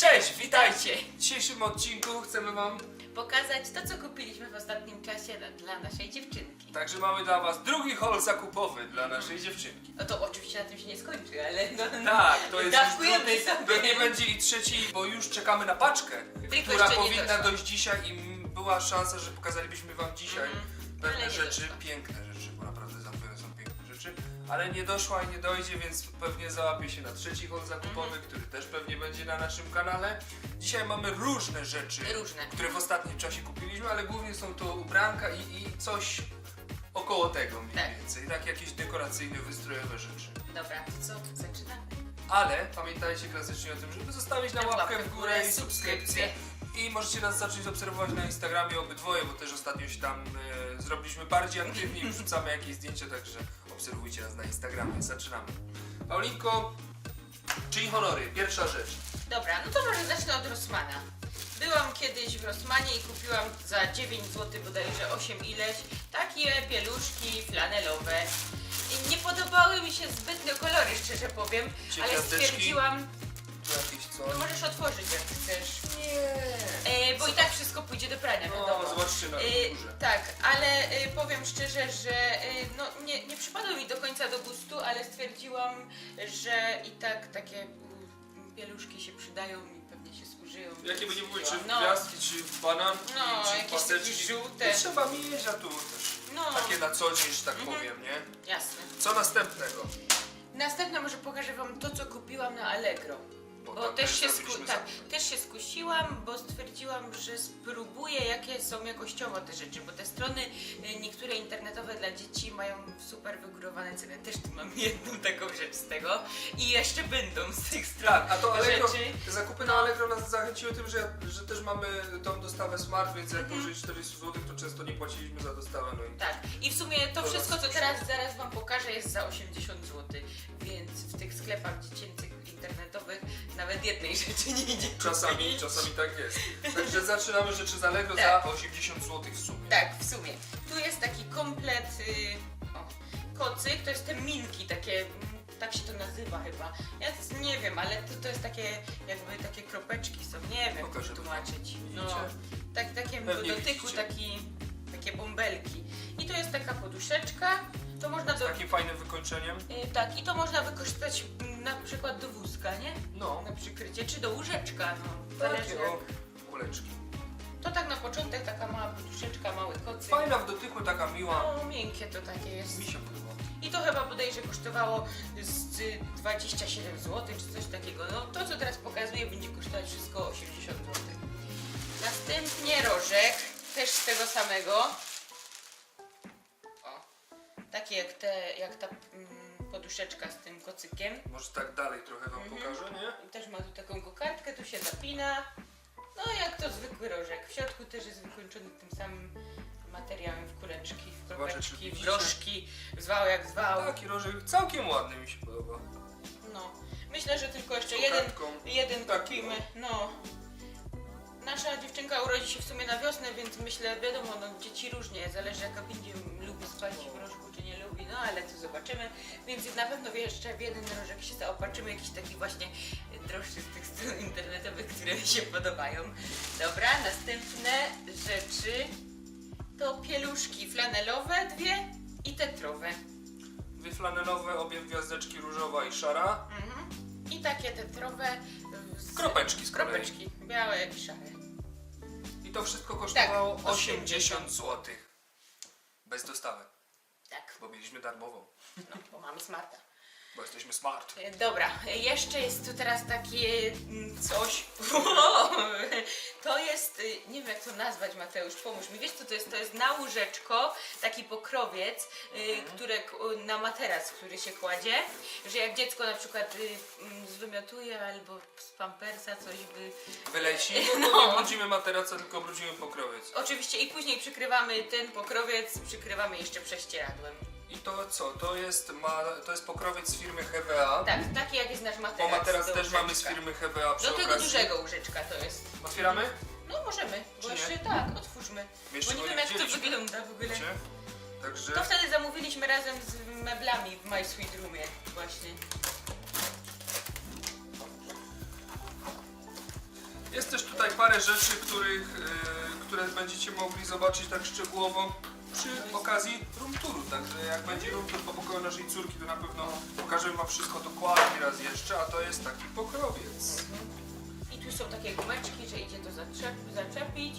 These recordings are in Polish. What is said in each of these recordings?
Cześć, witajcie! W dzisiejszym odcinku chcemy wam, Pokazać to, co kupiliśmy w ostatnim czasie dla, dla naszej dziewczynki. także mamy dla was drugi haul zakupowy dla naszej dziewczynki. No to oczywiście na tym się nie skończy, ale no, Tak, to jest już dawkujemy drugi, sobie. pewnie będzie i trzeci, bo już czekamy na paczkę, Tylko która jeszcze nie powinna doszła. dojść dzisiaj i m, była szansa, że pokazalibyśmy wam dzisiaj Mhm. Ale pewne nie rzeczy, doszła. piękne rzeczy, bo naprawdę ale nie doszła i nie dojdzie, więc pewnie załapie się na trzeci haul zakupowy, Mhm. który też pewnie będzie na naszym kanale. Dzisiaj mamy różne rzeczy, Różne. które w ostatnim czasie kupiliśmy, ale głównie są to ubranka i, i coś około tego mniej Tak. więcej, tak jakieś dekoracyjne, wystrojowe rzeczy. Dobra, to co? Zaczynamy. Ale pamiętajcie klasycznie o tym, żeby zostawić nam łapkę w górę i subskrypcję. I możecie nas zacząć obserwować na Instagramie obydwoje, bo też ostatnio się tam e, zrobiliśmy bardziej aktywni i wrzucamy jakieś zdjęcia, także obserwujcie nas na Instagramie. Zaczynamy. Paulinko, czyń honory, pierwsza rzecz. Dobra, no to może zacznę od Rossmana. Byłam kiedyś w Rossmanie i kupiłam za 9 zł bodajże 8 ileś takie pieluszki flanelowe. I nie podobały mi się zbytnio kolory, szczerze powiem, ale stwierdziłam, jakieś no coś? możesz otworzyć jak chcesz. Nie. E, bo i tak wszystko pójdzie do prania, wiadomo. No, zobaczcie na Y, tak, ale y, powiem szczerze, że y, no, nie, nie przypadło mi do końca do gustu, ale stwierdziłam, że i tak takie mm, pieluszki się przydają i pewnie się zużyją. Jakie by nie były, czy No. gwiazdki, czy bananki, No, czy jakieś paseczki. takie żółte. To trzeba mieć, a tu też. No, Takie na co dzień, że tak Mhm. powiem, nie? jasne. Co następnego? Następne może pokażę wam to, co kupiłam na Allegro. Bo Bo tam też też się, sku- tak, też się skusiłam, bo stwierdziłam, że spróbuję jakie są jakościowo te rzeczy, bo te strony y, niektóre internetowe dla dzieci mają super wygórowane ceny. Też tu mam jedną taką rzecz z tego i jeszcze będą z tych stron Tak, a to Allegro, rzeczy. te zakupy na Allegro nas zachęciły tym, że, że też mamy tą dostawę smart, więc jak Mhm. pożyć 40 zł, to często nie płaciliśmy za dostawę, no i Tak, i w sumie to wszystko, co teraz zaraz wam pokażę, jest za 80 zł, więc w tych sklepach dziecięcych internetowych nawet jednej rzeczy nie idzie czasami, kupić. czasami tak jest. Także zaczynamy rzeczy z Allegro Tak. za 80 zł w sumie. Tak, w sumie. Tu jest taki komplet y, o, kocyk, to jest te minki, takie, mm, tak się to nazywa chyba. Ja nie wiem, ale to, to jest takie, jakby takie kropeczki są, nie wiem jak Pokażę to tłumaczyć. No, Widzicie? tak, takie do Pewnie dotyku, widzicie. taki, takie bąbelki. I to jest taka poduszeczka, to można Z do... takim fajnym wykończeniem. y, tak, i to można wykorzystać mm, na przykład do wózka, nie? No, Na przykrycie, czy do łóżeczka, no. Zależy takie jak. o, kuleczki. To tak na początek taka mała poduszeczka, mały kocyk. Fajna w dotyku, taka miła. No, miękkie to takie jest. Mi się podoba. I to chyba bodajże kosztowało z y, 27 zł czy coś takiego. No to co teraz pokazuję będzie kosztować wszystko 80 zł. Następnie rożek, też z tego samego. Takie jak, te, jak ta mm, poduszeczka z tym kocykiem. Może tak dalej trochę wam Mhm. pokażę, nie? I też ma tu taką kokardkę, tu się zapina. No jak to zwykły rożek. W środku też jest wykończony tym samym materiałem w kuleczki, w Zobaczę, czy kropeczki, w widzicie. groszki, zwał jak zwał. Taki rożek całkiem ładny mi się podoba. No, myślę, że tylko jeszcze jeden, kokardką. jeden Tak. kupimy. No. Nasza dziewczynka urodzi się w sumie na wiosnę, więc myślę, wiadomo, no dzieci różnie, zależy jaka będzie, lubi spać w rożku czy lubi, no ale to zobaczymy. Więc na pewno jeszcze w jeden rożek się zaopatrzymy, jakiś taki właśnie droższy z tych stron internetowych, które mi się podobają. Dobra, następne rzeczy to pieluszki flanelowe dwie i tetrowe. Dwie flanelowe, obie gwiazdeczki różowa i szara. Mhm. I takie tetrowe. z- Kropeczki z kolei. Kropeczki, białe i szare. I to wszystko kosztowało Tak, 80 zł. Bez dostawy, bo mieliśmy darmową. no, bo mamy smarta. Bo jesteśmy smart. E, Dobra, e, jeszcze jest tu teraz takie mm, coś. To jest, y, nie wiem jak to nazwać Mateusz, pomóż mi. Wiesz co to jest? To jest na łóżeczko, taki pokrowiec, y, które, k- na materac, który się kładzie, że jak dziecko na przykład y, mm, zwymiotuje albo z pampersa coś by Wyleci, no nie brudzimy materaca, tylko brudzimy pokrowiec. Oczywiście i później przykrywamy ten pokrowiec, przykrywamy jeszcze prześcieradłem. I to co? To jest, ma, to jest pokrowiec z firmy HWA. Tak, taki jak jest nasz Bo materac. materac do też mamy z łóżeczka. firmy HWA przy Do tego okazji. dużego łóżeczka to jest. Otwieramy? No możemy, bo Czy nie? jeszcze tak, otwórzmy. Jeszcze Bo nie go wiem jak to widzieliśmy. wygląda w ogóle. Wiecie? Także... To wtedy zamówiliśmy razem z meblami w My Sweet Roomie właśnie. parę rzeczy, których, e, które będziecie mogli zobaczyć tak szczegółowo przy okazji room touru. Także jak będzie room tour po pokoju naszej córki, to na pewno pokażemy wam wszystko dokładnie raz jeszcze, a to jest taki pokrowiec. I tu są takie gumeczki, że idzie to zaczep, zaczepić.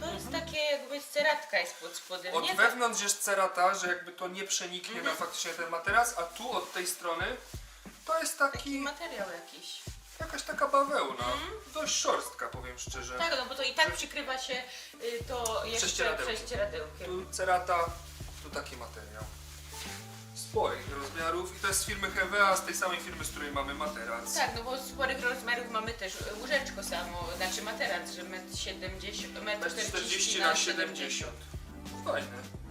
To jest takie jakby ceratka jest pod spodem, Od nie? wewnątrz jest cerata, że jakby to nie przeniknie na faktycznie ten materac, a tu od tej strony to jest Taki taki, materiał jakiś. Jakaś taka bawełna. Dość szorstka powiem szczerze. Tak, no bo to i tak przykrywa się y, to jeszcze Prześcieradełkiem. prześcieradełkiem. Tu cerata, tu taki materiał. Sporych rozmiarów i to jest z firmy Hevea, z tej samej firmy, z której mamy materac. Tak, no bo z sporych rozmiarów mamy też łóżeczko samo, znaczy materac, że 1,70 m, Metr 40 na 70. Fajne.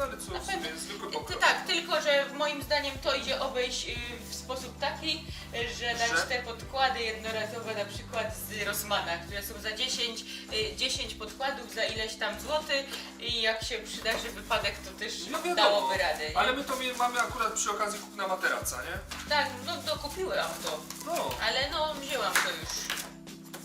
No ale co, Na w pewno. zwykły Ty, pokrok. tak, tylko że moim zdaniem to idzie obejść y, w sposób taki, y, że dać Że? te podkłady jednorazowe na przykład z Rossmana, które są za 10, y, 10 podkładów za ileś tam złotych i jak się przydarzy wypadek, to też No wiadomo, dałoby radę. Nie? ale my to mie- mamy akurat przy okazji kupna materaca, nie? Tak, no dokupiłam to, No. ale no wzięłam to już.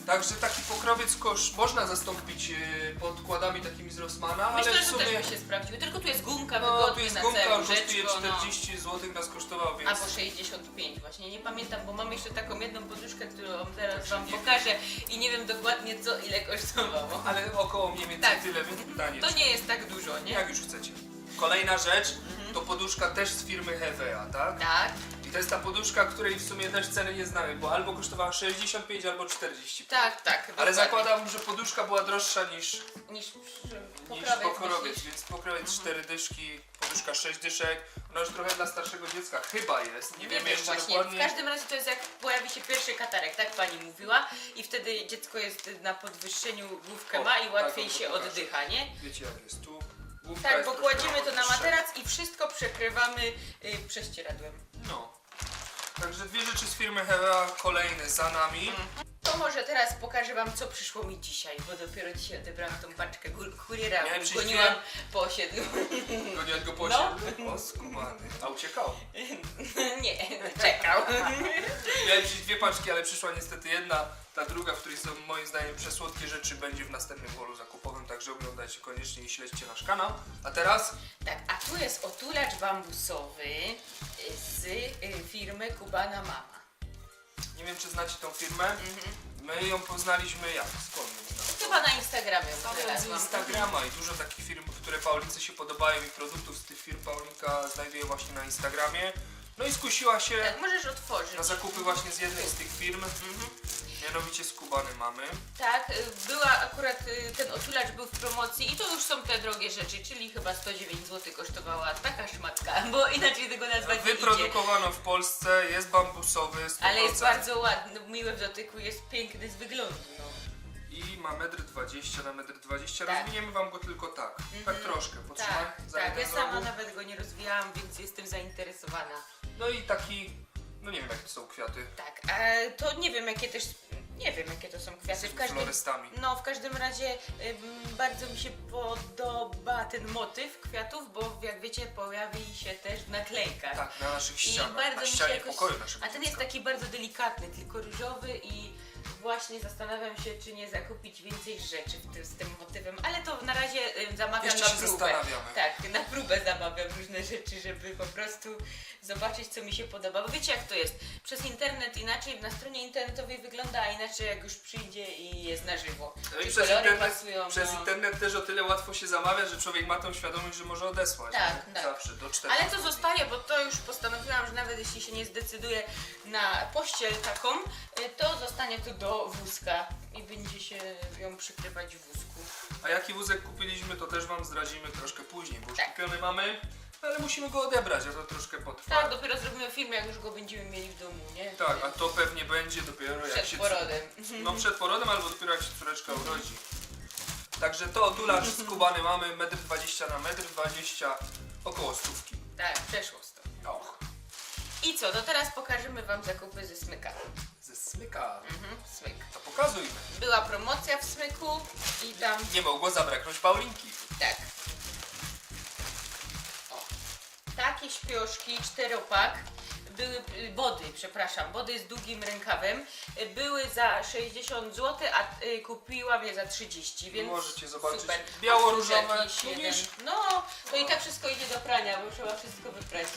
Także taki pokrowiec kosz można zastąpić e, podkładami takimi z Rossmana, ale Myślę, w że to sumie... też by się sprawdziło, tylko tu jest gumka No, tu wygodnie jest na gumka, całe on kosztuje łóżeczko, no. 40 zł, nas kosztował, więc... Albo 65 właśnie, nie pamiętam, bo mam jeszcze taką jedną poduszkę, którą zaraz wam pokażę i nie wiem dokładnie co ile kosztowało. Ale około mniej więcej Tak. tyle, więc pytanie. To nie jest tak dużo, nie? Jak już chcecie. Kolejna rzecz, to poduszka też z firmy Hevea, tak? Tak, to jest ta poduszka, której w sumie też ceny nie znamy, bo albo kosztowała 65, albo 45. tak, tak. Ale zakładam, że poduszka była droższa niż, Niż niż pokrowiec, więc pokrowiec 4 dyszki, poduszka 6 dyszek. Ona już trochę dla starszego dziecka chyba jest, nie, Nie wiem jeszcze właśnie, w dokładnie. każdym razie to jest jak pojawi się pierwszy katarek, tak pani mówiła i wtedy dziecko jest na podwyższeniu, główkę O, ma i tak, łatwiej to się pokażę. oddycha, nie? Wiecie jak jest tu. Główka Tak, jest bo troszkę kładziemy to na wyższa. materac i wszystko przekrywamy y, prześcieradłem. Także dwie rzeczy z firmy Hevea, kolejne za nami. To może teraz pokażę wam, co przyszło mi dzisiaj, bo dopiero dzisiaj odebrałam tą paczkę kur- kuriera, Miałem przyjść goniłam po osiedlu. Goniać go po No. osiedlu? O, skumany. A uciekał. Nie, czekał. Miałem przyjść dwie paczki, ale przyszła niestety jedna. Ta druga, w której są moim zdaniem przesłodkie rzeczy, będzie w następnym holu zakupowym, także oglądajcie koniecznie i śledźcie nasz kanał. A teraz Tak, a tu jest otulacz bambusowy y, z y, firmy Kubana Mama. Nie wiem, czy znacie tą firmę. My ją poznaliśmy jak? Skąd ją znamy? Chyba na Instagramie ją z znalazłam. Instagrama i dużo takich firm, które Paulince się podobają i produktów z tych firm Paulinka znajduje właśnie na Instagramie. No i skusiła się Tak, możesz otworzyć. na zakupy właśnie z jednej z tych firm. Mianowicie z Kubany mamy. Tak, y, była akurat y, ten otulacz był w promocji i to już są te drogie rzeczy, czyli chyba 109 zł kosztowała taka szmatka, bo inaczej tego nazwać nie idzie. Wyprodukowano w Polsce, jest bambusowy, 100%. Ale jest bardzo ładny, miły w dotyku, jest piękny z wyglądu. No. I ma 1,20 m na 1,20 m. Tak. Rozwiniemy wam go tylko tak. Tak troszkę. Potrzymaj. Tak, za tak, jeden ja z sama nawet go nie rozwijałam, więc jestem zainteresowana. No i taki, no nie wiem jakie to są kwiaty. Tak, a to nie wiem jakie też, nie wiem jakie to są kwiaty. W każdym, florystami. no w każdym razie bardzo mi się podoba ten motyw kwiatów, bo jak wiecie pojawi się też w naklejkach. Tak, na naszych I ścianach, bardzo na mi się ścianie jakoś... pokoju naszego A ten jest dziecka. taki bardzo delikatny, tylko różowy i właśnie zastanawiam się, czy nie zakupić więcej rzeczy w tym, z tym motywem, ale to na razie y, zamawiam Jeszcze na się próbę. zastanawiamy. Tak, na próbę zamawiam różne rzeczy, żeby po prostu zobaczyć, co mi się podoba. Bo wiecie, jak to jest? Przez internet inaczej, na stronie internetowej wygląda, a inaczej jak już przyjdzie i jest na żywo. No i Czy przez kolory internet, pasują, przez no. internet też o tyle łatwo się zamawia, że człowiek ma tą świadomość, że może odesłać. Tak, nie? tak. Zawsze, do 14 Ale to zostaje, bo to już postanowiłam, że nawet jeśli się nie zdecyduję na pościel taką, y, to zostanie to do wózka i będzie się ją przykrywać w wózku. A jaki wózek kupiliśmy, to też wam zdradzimy troszkę później, bo już Tak. kupiony mamy, ale musimy go odebrać, a to troszkę potrwa. Tak, dopiero zrobimy film, jak już go będziemy mieli w domu, nie? Tak, a to pewnie będzie dopiero jak Przed się... porodem. No przed porodem albo dopiero jak się córeczka urodzi. Także to otulacz z Kubany mamy 1,20 m na 1,20 m, około stówki. Tak, przeszło sto. Och, I co, to teraz pokażemy wam zakupy ze smyka. Smyka. Mhm, smyk. To pokazujmy. Była promocja w smyku i tam, Nie mogło zabraknąć Paulinki. tak. O. Takie śpioszki, czteropak. były body, przepraszam, body z długim rękawem. Były za 60 zł, a y, kupiłam je za 30, więc Możecie zobaczyć. super. Biało-różowe, Jakiś jeden. lubisz? No, to i tak wszystko idzie do prania, bo trzeba wszystko wyprać.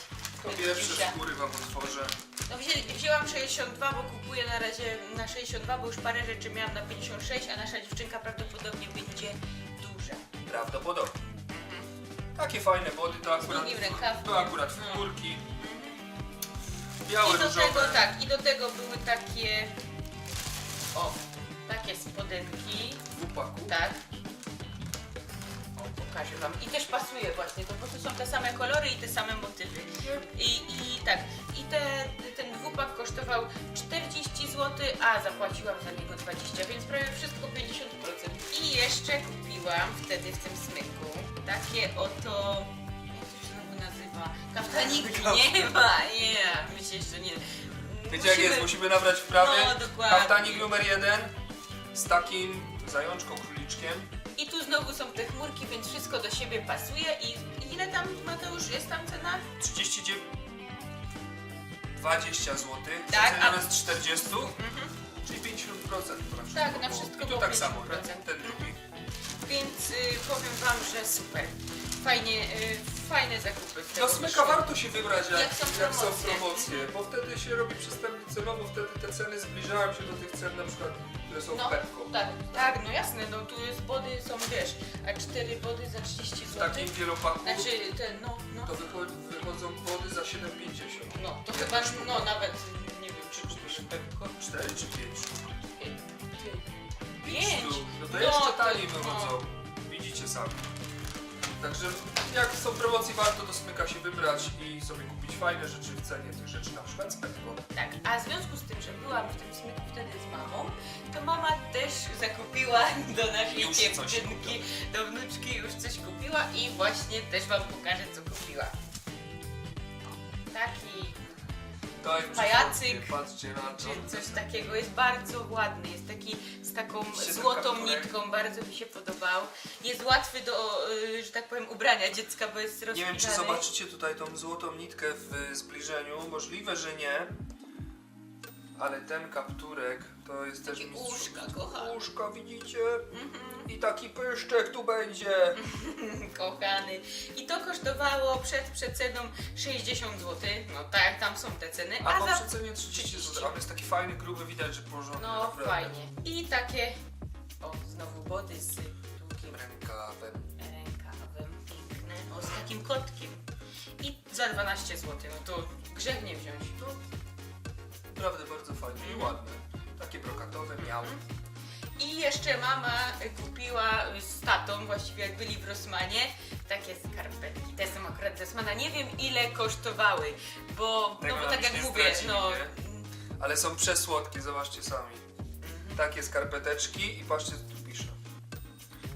To pierwsze góry wam otworzę. No wzię, wzięłam 62, bo kupuję na razie na 62, bo już parę rzeczy miałam na 56, a nasza dziewczynka prawdopodobnie będzie duża. Prawdopodobnie. Takie fajne body, to akurat, długim rękawkiem. to akurat No. górki. Białe, I do różowe. tego tak, i do tego były takie o, takie spodenki, W upaku. tak. Pokażę wam. I też pasuje właśnie, to po prostu są te same kolory i te same motywy. I, i tak, i te, ten dwupak kosztował 40 zł, a zapłaciłam za niego 20, więc prawie wszystko 50%. I jeszcze kupiłam wtedy w tym smyku takie oto, nazywa? Kaftaniki, nie ma, nie, myślę, że nie. Wiecie jak jest, musimy nabrać wprawy. No, dokładnie. Kaftanik numer jeden z takim zajączką, króliczkiem. I tu znowu są te chmurki, więc wszystko do siebie pasuje i ile tam Mateusz jest tam cena? 39... 20 zł. Tak, a- z 40. Czyli 50% proszę. Tak, na było. wszystko I tu było tak samo, 50%. nie? ten drugi. Więc y, powiem wam, że super. Fajnie, y, fajne zakupy. z tego Do smyka wyszły. warto się wybrać jak, Jak są promocje. bo wtedy się robi przystępnie cenowo, wtedy te ceny zbliżają się do tych cen na przykład, które są w No, Pepko. tak, tak, no jasne, no tu jest body, są wiesz, a cztery body za 30 W zł. takim wielopaku Znaczy ten, no, no, to wycho- wychodzą body za 7,50. no, to chyba, no nawet, nie wiem, czy czy Pepko. 4 czy 5? Pięć. No to No, jeszcze to- taniej no. wychodzą. Widzicie sami. Także jak są promocje, warto do smyka się wybrać i sobie kupić fajne rzeczy w cenie tych rzeczy, na przykład z. Tak, a w związku z tym, że byłam w tym smyku wtedy z mamą, to mama też zakupiła do naszej Już coś dziewczynki, do wnuczki już coś kupiła i właśnie też wam pokażę, co kupiła. Taki Tak, Pajacyk, patrzcie na to. czy coś takiego, jest bardzo ładny, jest taki z taką złotą kapturek? nitką, bardzo mi się podobał. Jest łatwy do, y, że tak powiem, ubrania dziecka, bo jest Nie wiem, czy zobaczycie tutaj tą złotą nitkę w zbliżeniu. Możliwe, że nie. Ale ten kapturek to jest też Takie mistrz... uszka, kochane. Uszka, widzicie? Mhm. I taki pyszczek tu będzie. Kochany. I to kosztowało przed przeceną 60 zł. No tak, tam są te ceny. A A po za... przecenie 30 zł. Ale jest taki fajny, gruby, widać, że porządny. No naprawdę. fajnie. I takie. O, znowu body z długim Rękawem. rękawem. Piękne. O, z takim kotkiem. I za 12 zł. No to grzech nie wziąć. No, naprawdę bardzo fajny i Mhm. ładny. Takie brokatowe miał. I jeszcze mama kupiła z tatą, właściwie jak byli w Rossmanie, takie skarpetki. Te są akurat z Rossmana. Nie wiem ile kosztowały, bo, Tego no bo nam tak jak nie mówię, zdradzili, no... nie? Ale są przesłodkie, zobaczcie sami. Takie skarpeteczki i patrzcie co tu pisze.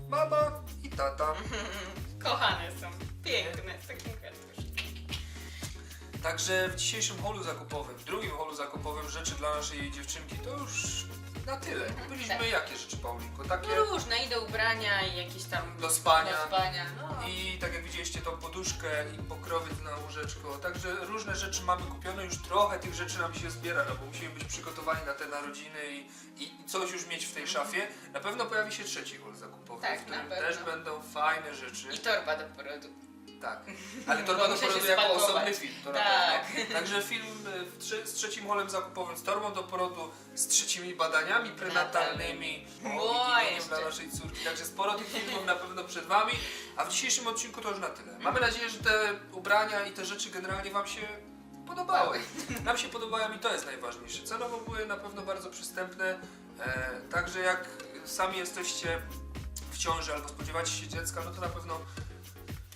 Mama i tata. Kochane są. Piękne, kartuszkiem. Także w dzisiejszym holu zakupowym, w drugim holu zakupowym rzeczy dla naszej dziewczynki to już na tyle. Byliśmy jakie rzeczy, Paulinko? Takie No różne, i do ubrania, i jakieś tam... do spania. Do spania, no. I tak jak widzieliście tą poduszkę i pokrowiec na łóżeczko, także różne rzeczy mamy kupione, już trochę tych rzeczy nam się zbiera, no bo musimy być przygotowani na te narodziny i, i, i coś już mieć w tej szafie. Na pewno pojawi się trzeci hol zakupowy, Tak, w którym na pewno. też będą fajne rzeczy. I torba do porodu. Tak, ale torba porodu jako osobny film, to Tak. Także film y, trze- z trzecim holem zakupowym, z torbą do porodu, z trzecimi badaniami prenatalnymi, O, dla naszej córki. Także sporo tych filmów na pewno przed Wami, a w dzisiejszym odcinku to już na tyle. Mamy nadzieję, że te ubrania i te rzeczy generalnie Wam się podobały. Nam się podobają i to jest najważniejsze. Cenowo były na pewno bardzo przystępne, e, także jak sami jesteście w ciąży albo spodziewacie się dziecka, no to na pewno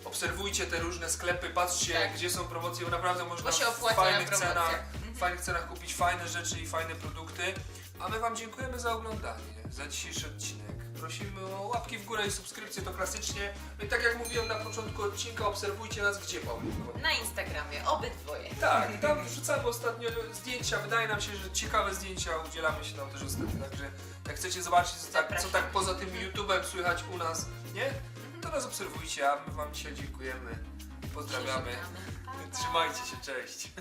obserwujcie te różne sklepy, patrzcie Tak. gdzie są promocje, bo naprawdę można Bo się w opłaca na fajnych promocjach. cenach, Mhm. w fajnych cenach kupić fajne rzeczy i fajne produkty. A my Wam dziękujemy za oglądanie, za dzisiejszy odcinek. Prosimy o łapki w górę i subskrypcję, to klasycznie. No i tak jak mówiłem na początku odcinka, obserwujcie nas gdzie, Paulinko? Na Instagramie, obydwoje. Tak, tam wrzucamy ostatnio zdjęcia, wydaje nam się, że ciekawe zdjęcia, udzielamy się tam też ostatnio, także jak chcecie zobaczyć co tak, co tak poza tym YouTube'em słychać u nas, nie? To nas obserwujcie, a my Wam dzisiaj dziękujemy, pozdrawiamy, trzymajcie się, cześć.